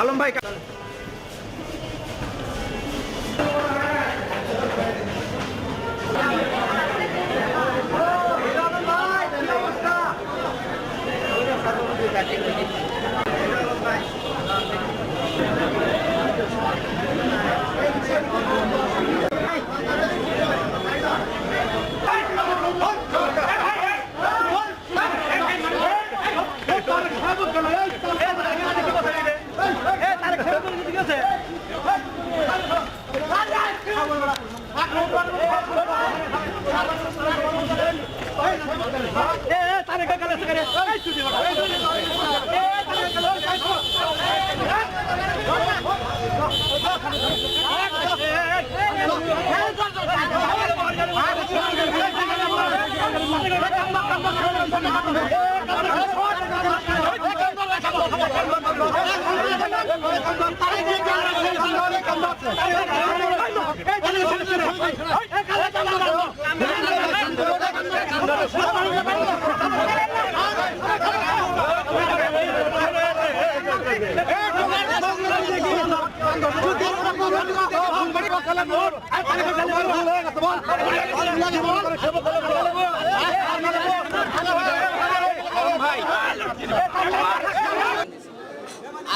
আলম ভাই Thank you. Hey!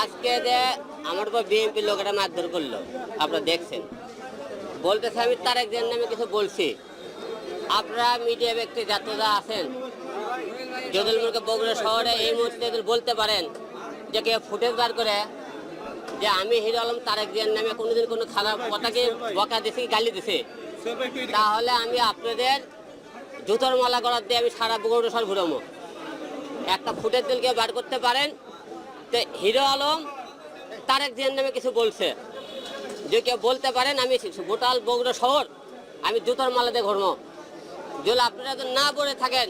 আজকে যে আমার উপর বিএনপির লোকেরা মারধর করল, আপনারা দেখছেন। বলতেছে আমি তার একজন নামে কিছু বলছি। আপনারা মিডিয়া ব্যক্তি যাত্রীরা আছেন, যদি বগুড়া শহরে এই মুহূর্তে বলতে পারেন যে কেউ ফুটেজ বার করে যে আমি হিরো আলম তারেক জিয়ার নামে কোনোদিন কোনো খারাপ কথাকে বকা দিছি, গালি দিছি। তাহলে আমি আপনাদের জুতোর মালা করার দিয়ে আমি সারা শহর ঘুরাবো। একটা ফুটেজ দিলকে বার করতে পারেন তো হিরো আলম তারেক জিয়ার নামে কিছু বলছে। যে কেউ বলতে পারেন, আমি গোটাল বগুড়া শহর আমি জুতোর মালা দিয়ে ঘুরবো। যদি আপনারা না বলে থাকেন,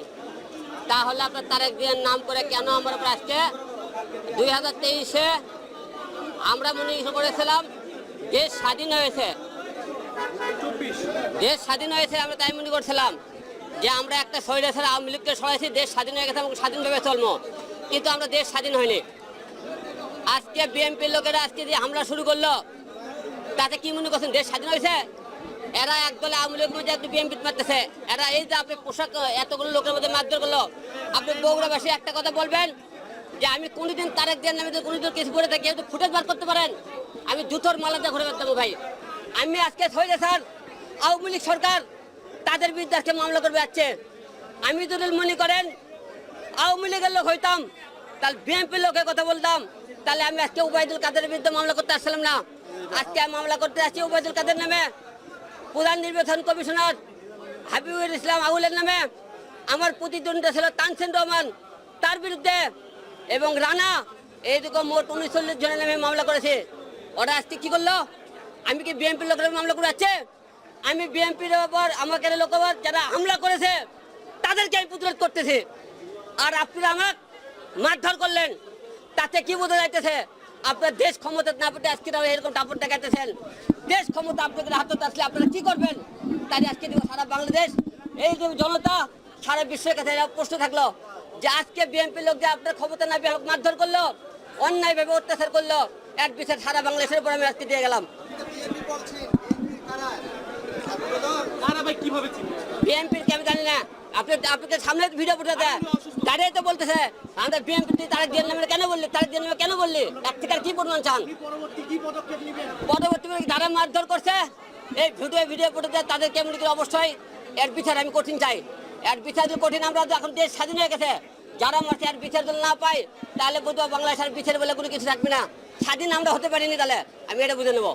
তাহলে আপনার তারেক জিয়ার নাম করে কেন আমার উপর আজকে দুই হাজার তেইশে আমরা মনে করেছিলাম দেশ স্বাধীন হয়েছে। দেশ স্বাধীন হয়েছে আমরা তাই মনে করছিলাম যে আমরা একটা স্বৈরাচার আওয়ামী লীগকে সরাইছি, দেশ স্বাধীন হয়ে গেছে এবং স্বাধীনভাবে চলবো। কিন্তু আমরা দেশ স্বাধীন হয়নি। আজকে বিএনপির লোকেরা আজকে যে হামলা শুরু করল, তাতে কি মনে করছেন দেশ স্বাধীন হয়েছে? এরা একদলে আওয়ামী লীগ মধ্যে একটু বিএনপি মারতেছে। এরা এই যে আপনি পোশাক, এতগুলো লোকের মধ্যে মারধর করল। আপনি বগুড়াবাসী একটা কথা বলবেন যে আমি কোনোদিন তারেক দেন নামে কোনোদিন কিছু করে থাকি একটু ফুটেজ বার করতে পারেন? আমি জুতোর মালা দিয়ে ঘুরে বেড়াতাম ভাই। আমি আজকে হয়ে স্যার আওয়ামী লীগ সরকার, তাদের বিরুদ্ধে আজকে মামলা করবে যাচ্ছে আমি যদি মনে করেন, আওয়ামী লীগের লোক হইতাম, তাহলে বিএনপির লোকের কথা বলতাম, তাহলে আমি আজকে উবায়দুল কাদের বিরুদ্ধে মামলা করতে আসছিলাম না। আজকে আমি মামলা করতে আসছি উবায়দুল কাদের নামে, প্রধান নির্বাচন কমিশনার হাবিবুল ইসলাম আউলের নামে। আমার প্রতিদ্বন্দ্বী ছিল তানসেন রহমান, তার বিরুদ্ধে এবং রানা এইরকম মোট উনচল্লিশ জনের নামে মামলা করেছে। ওরা আজকে কি করল? আমি কি বিএনপির লোকের মামলা করে যাচ্ছে আমি বিএনপির ওপর আমাকে লোক যারা হামলা করেছে, তাদেরকে আমি প্রতিরোধ করতেছি। আর আপনারা আমার মারধর করলেন। তাতে কি বোঝা যাইতেছে? আপনার দেশ ক্ষমতা না পেতে আজকে এরকম টাপট দেখাইতেছেন। দেশ ক্ষমতা আপনাদের হাতে আসলে আপনারা কি করবেন? তাই আজকে সারা বাংলাদেশ, এই যে জনতা সারা বিশ্বের কাছে প্রশ্ন থাকল যে আজকে বিএনপি লোক যে আপনার ক্ষমতা না পেয়ে মারধর করল অন্যায়ভাবে অত্যাচার করল এক বিচার সারা বাংলাদেশের উপর আমি আজকে দিয়ে গেলাম। বিএনপির কে আমি জানি না। আপনি আপনাকে সামনে ভিডিও ফুটেছে দাঁড়িয়ে তো বলতেছে আমাদের বিএনপি তারা দিয়ে নামে কেন বললি? তারা দিয়ে নামে কেন বললি? এক থেকে আর কি প্রমাণ চান? পরবর্তী যারা মারধর করছে এই ভিডিও ভিডিও ফুটেছে তাদের কেমন অবশ্যই এর বিচার আমি কঠিন চাই। এর বিচার যদি কঠিন, আমরা তো এখন দেশ স্বাধীন হয়ে গেছে। যারা মারছে এক বিচার যদি না পাই তাহলে বোধহয় বাংলাদেশের বিচার বলে কোনো কিছু থাকবে না। স্বাধীন আমরা হতে পারিনি তাহলে, আমি এটা বুঝে নেব।